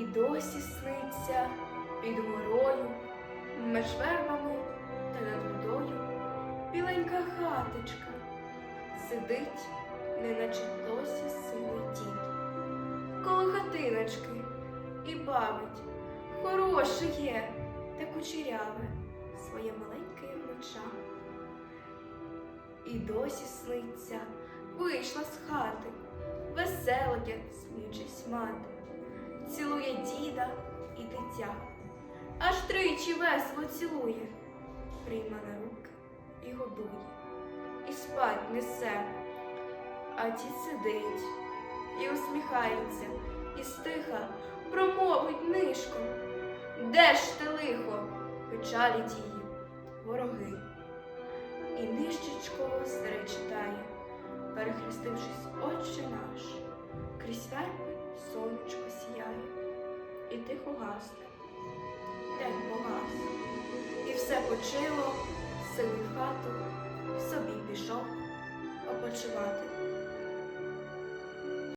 І досі сниться під горою, меж вербами та над водою біленька хаточка сидить, неначе досі сивий дід. Коло хатиночки і бавить, хороше є та кучеряве своє маленьке внуча. І досі сниться, вийшла з хати, веселодя, сміючись мати, цілує діда і дитя, аж тричі весело цілує, прийма на руки і годує, і спать несе, а дід сидить і усміхається, і стиха промовить нишком. Де ж ти лихо, печалі дії, вороги? І нижчечко старий читає, перехрестившись, Отче наш, крізь верби сонечко сіяє, і тихо гасне, день погас, і все почило, сили хату, собі пішов опочивати.